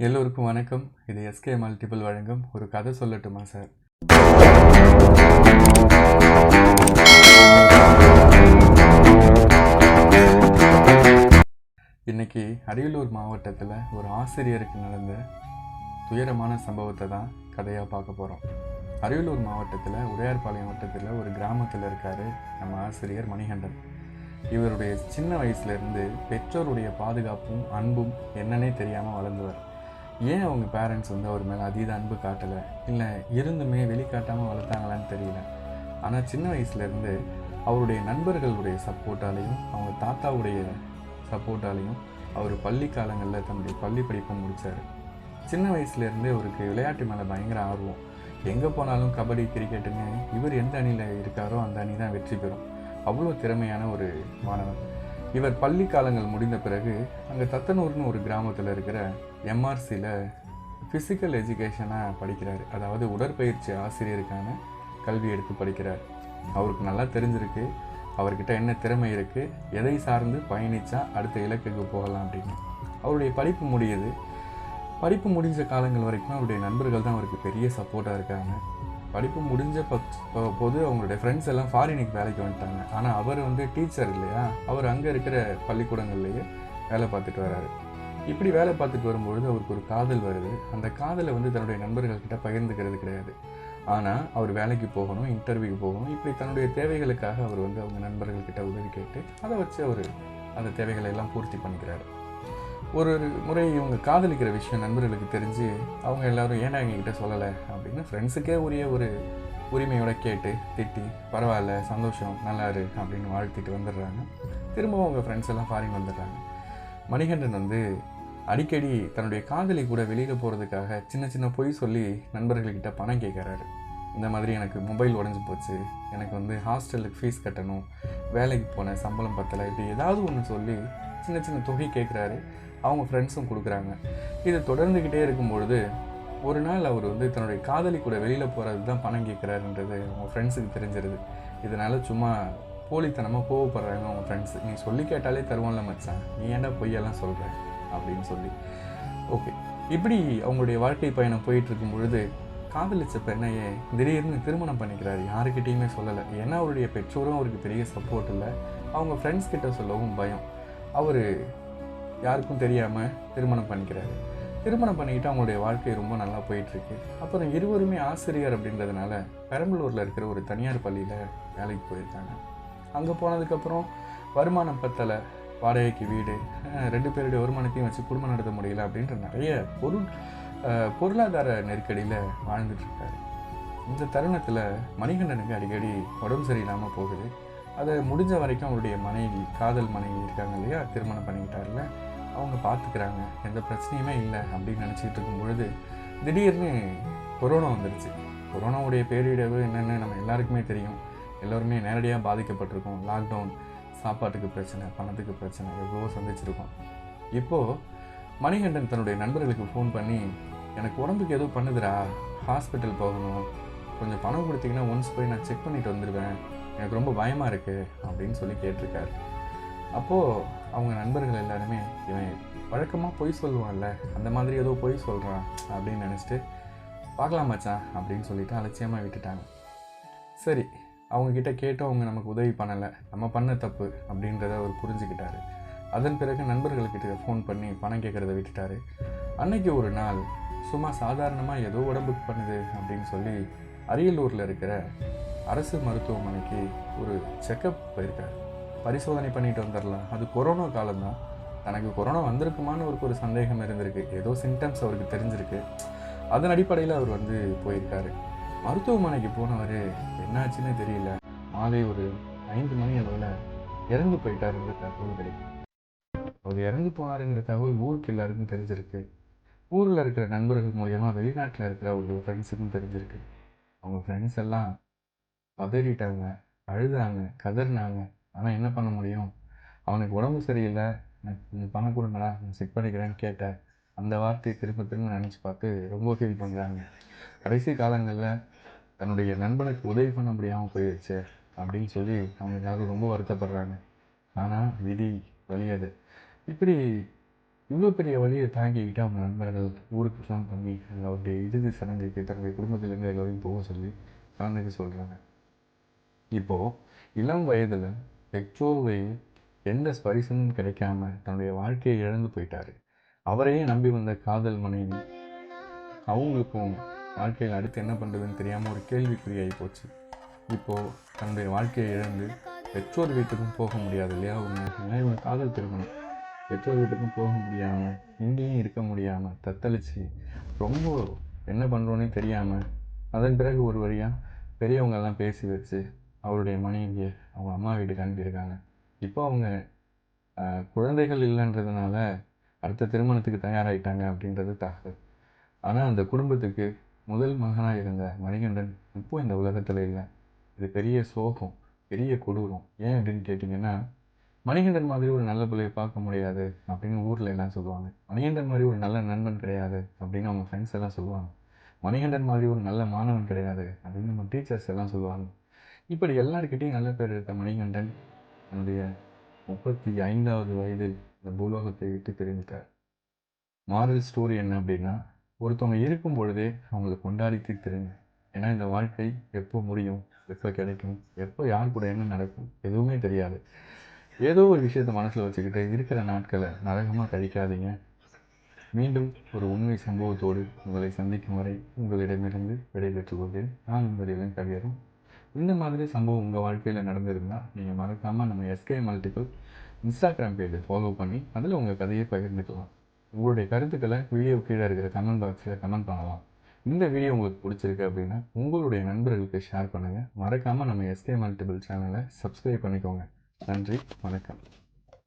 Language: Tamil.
எல்லோருக்கும் வணக்கம். இது எஸ்கே மல்டிபிள் வழங்கும் ஒரு கதை சொல்லட்டுமா சார் இன்னைக்கு அரியலூர் மாவட்டத்தில் ஒரு ஆசிரியருக்கு நடந்த துயரமான சம்பவத்தை தான் கதையாக பார்க்க போகிறோம் அரியலூர் மாவட்டத்தில் உடையார்பாளையம் வட்டத்தில் ஒரு கிராமத்தில் இருக்கார் நம்ம ஆசிரியர் மணிகண்டன். இவருடைய சின்ன வயசுலேருந்து பெற்றோருடைய பாதுகாப்பும் அன்பும் என்னன்னே தெரியாமல் வளர்ந்தவர் ஏன் அவங்க பேரண்ட்ஸ் வந்து அவர் மேலே அதீத அன்பு காட்டலை? இல்லை இருந்துமே வெளிக்காட்டாமல் வளர்த்தாங்களான்னு தெரியல. ஆனால் சின்ன வயசுலேருந்து அவருடைய நண்பர்களுடைய சப்போர்ட்டாலையும் அவங்க தாத்தாவுடைய சப்போர்ட்டாலையும் அவர் பள்ளி காலங்களில் தன்னுடைய பள்ளி படிப்பை முடித்தார் சின்ன வயசுலேருந்தே அவருக்கு விளையாட்டு மேலே பயங்கர ஆர்வம். எங்கே போனாலும் கபடி கிரிக்கெட்டுன்னு இவர் எந்த அணியில் இருக்காரோ அந்த அணி தான் வெற்றி பெறும். அவ்வளோ திறமையான ஒரு மாணவன் இவர் பள்ளி காலங்கள் முடிந்த பிறகு அங்கே தத்தனூர்னு ஒரு கிராமத்தில் இருக்கிற எம்ஆர்சியில் ஃபிசிக்கல் எஜுகேஷனாக படிக்கிறார். அதாவது உடற்பயிற்சி ஆசிரியருக்கான கல்வி எடுத்து படிக்கிறார். அவருக்கு நல்லா தெரிஞ்சிருக்கு. அவர்கிட்ட என்ன திறமை இருக்குது எதை சார்ந்து பயணித்தா அடுத்த இலக்குக்கு போகலாம் அப்படின்னு. அவருடைய படிப்பு முடியுது. படிப்பு முடிஞ்ச காலங்கள் வரைக்கும் அவருடைய நண்பர்கள் தான் அவருக்கு பெரிய சப்போர்ட்டாக இருக்காங்க. படிப்பு முடிஞ்ச பத் போது அவங்களுடைய ஃப்ரெண்ட்ஸ் எல்லாம் ஃபாரினுக்கு வேலைக்கு வந்துட்டாங்க. ஆனால் அவர் வந்து டீச்சர் இல்லையா? அவர் அங்கே இருக்கிற பள்ளிக்கூடங்கள்லேயே வேலை பார்த்துட்டு வராரு. இப்படி வேலை பார்த்துட்டு வரும்பொழுது அவருக்கு ஒரு காதல் வருது. அந்த காதலை வந்து தன்னுடைய நண்பர்கள்கிட்ட பகிர்ந்துக்கிறது கிடையாது. ஆனால் அவர் வேலைக்கு போகணும் இன்டர்வியூக்கு போகணும். இப்படி தன்னுடைய தேவைகளுக்காக அவர் வந்து அவங்க நண்பர்கள்கிட்ட உதவி கேட்டு அதை வச்சு அவர் அந்த தேவைகளை எல்லாம் பூர்த்தி பண்ணிக்கிறாரு. ஒரு ஒரு முறை இவங்க காதலிக்கிற விஷயம் நண்பர்களுக்கு தெரிஞ்சு அவங்க எல்லாரும் ஏன்னா எங்ககிட்ட சொல்லலை அப்படின்னு ஃப்ரெண்ட்ஸுக்கே உரிய ஒரு உரிமையோட கேட்டு திட்டி பரவாயில்ல சந்தோஷம் நல்லா இரு அப்படின்னு வாழ்த்திட்டு வந்துடுறாங்க. திரும்பவும் அவங்க ஃப்ரெண்ட்ஸ் எல்லாம் ஃபாரின் வந்துடுறாங்க. மணிகண்டன் வந்து அடிக்கடி தன்னுடைய காதலி கூட வெளியில் போகிறதுக்காக சின்ன சின்ன பொய் சொல்லி நண்பர்கள்கிட்ட பணம் கேட்குறாரு இந்த மாதிரி எனக்கு மொபைல் உடஞ்சி போச்சு. எனக்கு வந்து ஹாஸ்டலுக்கு ஃபீஸ் கட்டணும். வேலைக்கு போனேன் சம்பளம் பத்தலை. இப்படி ஏதாவது ஒன்று சொல்லி சின்ன சின்ன தொகை கேட்குறாரு அவங்க ஃப்ரெண்ட்ஸும் கொடுக்குறாங்க. இதை தொடர்ந்துக்கிட்டே இருக்கும் பொழுது ஒரு நாள் அவர் வந்து தன்னுடைய காதலி கூட வெளியில் போகிறது தான் பணம் கேட்குறாருன்றது அவங்க ஃப்ரெண்ட்ஸுக்கு தெரிஞ்சிருது. இதனால் சும்மா போலித்தனமாக கோவப்படுறாங்க அவங்க ஃப்ரெண்ட்ஸ் நீ சொல்லி கேட்டாலே தருவோம்ல மச்சான். நீ ஏன்டா பொய்யெல்லாம் சொல்கிற அப்படின்னு சொல்லி. ஓகே இப்படி அவங்களுடைய வாழ்க்கை பயணம் போயிட்டு இருக்கும் பொழுது காதலிச்ச பெண்ணையே திடீர்னு திருமணம் பண்ணிக்கிறாரு. யாருக்கிட்டேயுமே சொல்லலை. ஏன்னா அவருடைய பெற்றோரும் அவருக்கு பெரிய சப்போர்ட் இல்லை. அவங்க ஃப்ரெண்ட்ஸ் கிட்ட சொல்லவும் பயம். அவர் யாருக்கும் தெரியாமல் திருமணம் பண்ணிக்கிறாரு. திருமணம் பண்ணிக்கிட்டு அவங்களுடைய வாழ்க்கை ரொம்ப நல்லா போயிட்டுருக்கு. அப்புறம் இருவருமே ஆசிரியர் அப்படின்றதுனால பெரம்பலூரில் இருக்கிற ஒரு தனியார் பள்ளியில் வேலைக்கு போயிருக்காங்க. அங்கே போனதுக்கப்புறம் வருமானம் பத்தலை. வாடகைக்கு வீடு ரெண்டு பேருடைய வருமானத்தையும் வச்சு குடும்பம் நடத்த முடியல அப்படின்ற நிறைய பொருள் பொருளாதார நெருக்கடியில் வாழ்ந்துட்டுருக்காரு இந்த தருணத்தில் மணிகண்டனுக்கு அடிக்கடி உடம்பு சரியில்லாமல் போகுது. அதை முடிஞ்ச வரைக்கும் அவருடைய மனைவி காதல் மனைவி இருக்காங்க இல்லையா திருமணம் பண்ணிக்கிட்டார்ல. அவங்க பார்த்துக்கிறாங்க. எந்த பிரச்சனையுமே இல்லை அப்படின்னு நினச்சிக்கிட்டு இருக்கும் பொழுது திடீர்னு கொரோனா வந்துடுச்சு கொரோனாவுடைய பேரிடவு என்னென்னு நம்ம எல்லாருக்குமே தெரியும். எல்லோருமே நேரடியாக பாதிக்கப்பட்டிருக்கோம். லாக்டவுன் சாப்பாட்டுக்கு பிரச்சனை பணத்துக்கு பிரச்சனை எவ்வளோ சந்திச்சிருக்கோம். இப்போது மணிகண்டன் தன்னுடைய நண்பர்களுக்கு ஃபோன் பண்ணி எனக்கு உடம்புக்கு எதுவும் பண்ணுதுடா ஹாஸ்பிட்டல் போகணும். கொஞ்சம் பணம் கொடுத்தீங்கன்னா ஒன்ஸ் போய் நான் செக் பண்ணிட்டு வந்துடுவேன் எனக்கு ரொம்ப பயமாக இருக்குது அப்படின்னு சொல்லி கேட்டிருக்காரு. அப்போது அவங்க நண்பர்கள் எல்லாருமே இவன் வழக்கமாக பொய் சொல்லுவான்ல அந்த மாதிரி ஏதோ பொய் சொல்கிறான் அப்படின்னு நினச்சிட்டு பார்க்கலாம் மச்சான் அப்படின்னு சொல்லிட்டு அலட்சியமாக விட்டுட்டாங்க. சரி அவங்கக்கிட்ட கேட்டோம் அவங்க நமக்கு உதவி பண்ணலை நம்ம பண்ண தப்பு அப்படின்றத அவர் புரிஞ்சுக்கிட்டாரு. அதன் பிறகு நண்பர்கள்கிட்ட ஃபோன் பண்ணி பணம் கேட்குறத விட்டுட்டாரு. அன்னைக்கு ஒரு நாள் சும்மா சாதாரணமாக ஏதோ உடம்புக்கு பண்ணுது அப்படின்னு சொல்லி அரியலூரில் இருக்கிற அரசு மருத்துவமனைக்கு ஒரு செக்கப் போயிருக்காரு. பரிசோதனை பண்ணிட்டு வந்துடலாம் அது கொரோனா காலம்தான். தனக்கு கொரோனா வந்திருக்குமான்னு அவருக்கு ஒரு சந்தேகம் இருந்திருக்கு. ஏதோ சிம்டம்ஸ் அவருக்கு தெரிஞ்சிருக்கு. அதன் அடிப்படையில் அவர் வந்து போயிருக்காரு. மருத்துவமனைக்கு போனவர் என்னாச்சுன்னு தெரியல. மாலை ஒரு ஐந்து மணி அளவில் இறந்து போயிட்டாருங்கிற தகவல் கிடைக்கும் அவர் இறந்து போனாருங்கிற தகவல் ஊருக்கு எல்லாருக்கும் தெரிஞ்சிருக்கு. ஊரில் இருக்கிற நண்பர்கள் மூலியமாக வெளிநாட்டில் இருக்கிற ஒரு ஃப்ரெண்ட்ஸுக்கும் தெரிஞ்சிருக்கு. அவங்க ஃப்ரெண்ட்ஸ் எல்லாம் பதறிட்டாங்க அழுதாங்க கதறினாங்க. ஆனால் என்ன பண்ண முடியும்? அவனுக்கு உடம்பு சரியில்லை. எனக்கு கொஞ்சம் பணம் கொடுங்கடா நான் செக் பண்ணிக்கிறேன்னு கேட்டேன். அந்த வார்த்தையை திரும்ப திரும்ப நினச்சி பார்த்து ரொம்ப ஃபீல் பண்ணுறாங்க கடைசி காலங்களில் தன்னுடைய நண்பனுக்கு உதவி பண்ண முடியாமல் போயிடுச்சு அப்படின்னு சொல்லி அவங்க ரொம்ப வருத்தப்படுறாங்க. ஆனால் விதி வலியது இப்படி இவ்வளோ பெரிய வழியை தாங்கிக்கிட்டு அவங்க நண்பர்கள் ஊருக்கு ஃபோன் பண்ணி அவருடைய இறுதி சடங்குக்கு தன்னுடைய குடும்பத்திலேருந்து எல்லோரையும் போக சொல்லி கலந்துக்க சொல்கிறாங்க இப்போது இளம் வயதில் பெற்றோர்கள் எந்த ஸ்பரிசமும் கிடைக்காம தன்னுடைய வாழ்க்கையை இழந்து போயிட்டாரு. அவரையே நம்பி வந்த காதல் மனைவி. அவங்களுக்கும் வாழ்க்கையில் அடுத்து என்ன பண்ணுறதுன்னு தெரியாமல் ஒரு கேள்விக்குறியாகி போச்சு. இப்போது தன்னுடைய வாழ்க்கையை இழந்து பெற்றோர் வீட்டுக்கும் போக முடியாது இல்லையா? உன்னை ஒரு காதல் திருமணம். பெற்றோர் வீட்டுக்கும் போக முடியாமல் இங்கேயும் இருக்க முடியாமல் தத்தளித்து ரொம்ப என்ன பண்ணுறோன்னே தெரியாமல் அதன் பிறகு ஒரு வழியாக பெரியவங்கெல்லாம் பேசி வச்சு அவருடைய மனைவியை அவங்க அம்மா வீட்டுக்கு அனுப்பியிருக்காங்க. இப்போ அவங்க குழந்தைகள் இல்லைன்றதுனால அடுத்த திருமணத்துக்கு தயாராகிட்டாங்க அப்படின்றது தகவல். ஆனால் அந்த குடும்பத்துக்கு முதல் மகனாக இருந்த மணிகண்டன் இப்போ இந்த உலகத்தில் இல்லை. இது பெரிய சோகம் பெரிய கொடூரம். ஏன் அப்படின்னு கேட்டிங்கன்னா மணிகண்டன் மாதிரி ஒரு நல்ல பிள்ளையை பார்க்க முடியாது அப்படின்னு ஊரில் எல்லாம் சொல்லுவாங்க. மணிகண்டன் மாதிரி ஒரு நல்ல நண்பன் கிடையாது அப்படின்னு அவங்க ஃப்ரெண்ட்ஸ் எல்லாம் சொல்லுவாங்க. மணிகண்டன் மாதிரி ஒரு நல்ல மாணவன் கிடையாது அப்படின்னு நம்ம டீச்சர்ஸ் எல்லாம் சொல்லுவாங்க. இப்படி எல்லாருக்கிட்டையும் நல்ல பேர் எடுத்த மணிகண்டன் தன்னுடைய முப்பத்தி ஐந்தாவது வயதில் இந்த பூலோகத்தை விட்டு தெரிஞ்சிட்டார் மாரல் ஸ்டோரி என்ன அப்படின்னா ஒருத்தவங்க இருக்கும் பொழுதே அவங்களை கொண்டாடி தீர்த்துருங்க ஏன்னா இந்த வாழ்க்கை எப்போ முடியும் எப்போ கிடைக்கும் எப்போ யார் கூட என்ன நடக்கும் எதுவுமே தெரியாது. ஏதோ ஒரு விஷயத்தை மனசில் வச்சுக்கிட்டு இருக்கிற நாட்களை நரகமாக கழிக்காதீங்க மீண்டும் ஒரு உண்மை சம்பவத்தோடு உங்களை சந்திக்கும் வரை உங்களிடமிருந்து விடைபெற்றுக் கொள்கிறேன். நான் உங்களிடம் கவியரும் இந்த மாதிரி சம்பவம் உங்கள் வாழ்க்கையில் நடந்திருந்தால் நீங்கள் மறக்காமல் நம்ம எஸ்கே மல்டிபிள் இன்ஸ்டாகிராம் பேஜை ஃபாலோ பண்ணி அதில் உங்கள் கதையை பகிர்ந்துக்கலாம். உங்களுடைய கருத்துக்களை வீடியோ கீழே இருக்கிற கமெண்ட் பாக்ஸில் கமெண்ட் பண்ணலாம். இந்த வீடியோ உங்களுக்கு பிடிச்சிருக்கு அப்படின்னா உங்களுடைய நண்பர்களுக்கு ஷேர் பண்ணுங்கள் மறக்காமல் நம்ம எஸ்கே மல்டிபிள் சேனலை சப்ஸ்கிரைப் பண்ணிக்கோங்க. நன்றி வணக்கம்.